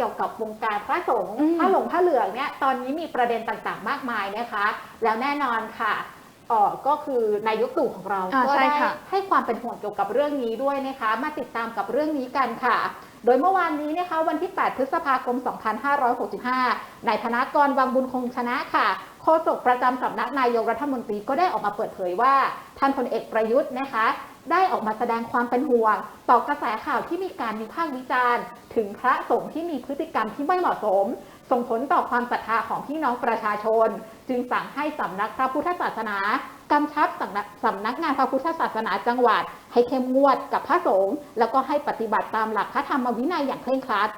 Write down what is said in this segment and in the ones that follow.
กี่ยวกับวงการพระสงฆ์อืมพระหลงพระเหลืองเนี่ยตอนนี้มีประเด็นต่างๆ มากมายนะคะ แล้วแน่นอนค่ะ เออก็คือนายกตู่ของเราอ่าก็ใช่ได้ค่ะ ให้ความเป็นห่วงเกี่ยวกับเรื่องนี้ด้วยนะคะ มาติดตามกับเรื่องนี้กันค่ะ โดยเมื่อวานนี้นะคะวันที่ 8 พฤษภาคม 2565นายธนากรวังบุญคงชนะค่ะโฆษกประจำสำนักนายกรัฐมนตรีก็ได้ออกมาเปิดเผยว่าท่านพลเอกประยุทธ์นะคะ ได้ออกมาแสดงความเป็นห่วง ต่อกระแสข่าวที่มีการวิพากษ์วิจารณ์ ถึงพระสงฆ์ที่มีพฤติกรรมที่ไม่เหมาะสม ส่งผลต่อความศรัทธาของพี่น้องประชาชน จึงสั่งให้สำนักพระพุทธศาสนากำชับสำนักสำนักงานพระพุทธศาสนาจังหวัด ให้เข้มงวดกับพระสงฆ์แล้วก็ให้ปฏิบัติตามหลักพระธรรมวินัยอย่างเคร่งครัด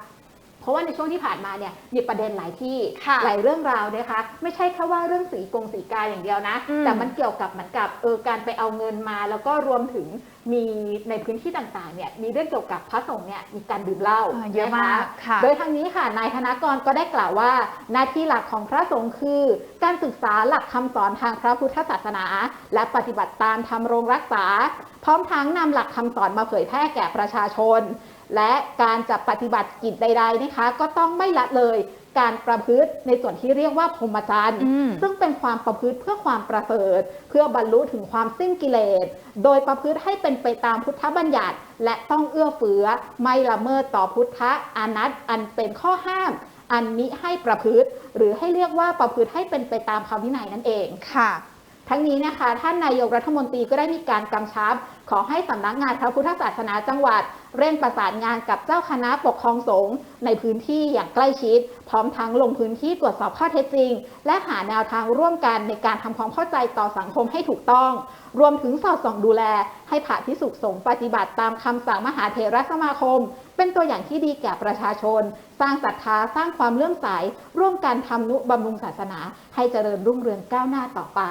เพราะว่าในช่วงที่ผ่านมาเนี่ยมีประเด็นหลายที่ค่ะหลายเรื่องราวนะคะไม่ใช่แค่ว่าเรื่องสีกงสีกาอย่างเดียวนะอืมแต่มันเกี่ยวกับเหมือนกับเออการไปเอาเงินมา แล้วก็รวมถึงมีในพื้นที่ต่างๆเนี่ยมีเรื่องเกี่ยวกับพระสงฆ์เนี่ยมีการดื่มเหล้าอ่าเยอะมากนค่ะโดยทางนี้ค่ะนายธนากรก็ได้กล่าวว่า หน้าที่หลักของพระสงฆ์คือ การศึกษาหลักคำสอนทางพระพุทธศาสนา และปฏิบัติตามทำรงรักษา พร้อมทั้งนำหลักคำสอนมาเผยแพร่แก่ประชาชน และการจะปฏิบัติกิจใด ๆนะคะ ก็ต้องไม่ละเลยการประพฤติในส่วนที่เรียกว่าพรหมจรรย์อืมซึ่งเป็นความประพฤติเพื่อความประเสริฐ เพื่อบรรลุถึงความสิ้นกิเลส โดยประพฤติให้เป็นไปตามพุทธบัญญัติ และต้องเอื้อเฟื้อไม่ละเมิดต่อพุทธอานัตอันเป็นข้อห้าม อันมิให้ประพฤติ หรือให้เรียกว่าประพฤติให้เป็นไปตามพระวินัยนั่นเองค่ะทั้งนี้นะคะท่านนายกรัฐมนตรีก็ได้มีการกำชับ ขอให้สำนักงานพระพุทธศาสนาจังหวัด เร่งประสานงานกับเจ้าคณะปกครองสงฆ์ในพื้นที่อย่างใกล้ชิด พร้อมทั้งลงพื้นที่ตรวจสอบข้อเท็จจริง และหาแนวทางร่วมกันในการทำความเข้าใจต่อสังคมให้ถูกต้อง รวมถึงสอดส่องดูแล ให้พระพิสุสงฆ์ปฏิบัติตามคำสั่งมหาเถรสมาคม เป็นตัวอย่างที่ดีแก่ประชาชน สร้างศรัทธาสร้างความเลื่อมใส ร่วมกันทำนุบำรุงศาสนา ให้เจริญรุ่งเรืองก้าวหน้าต่อไป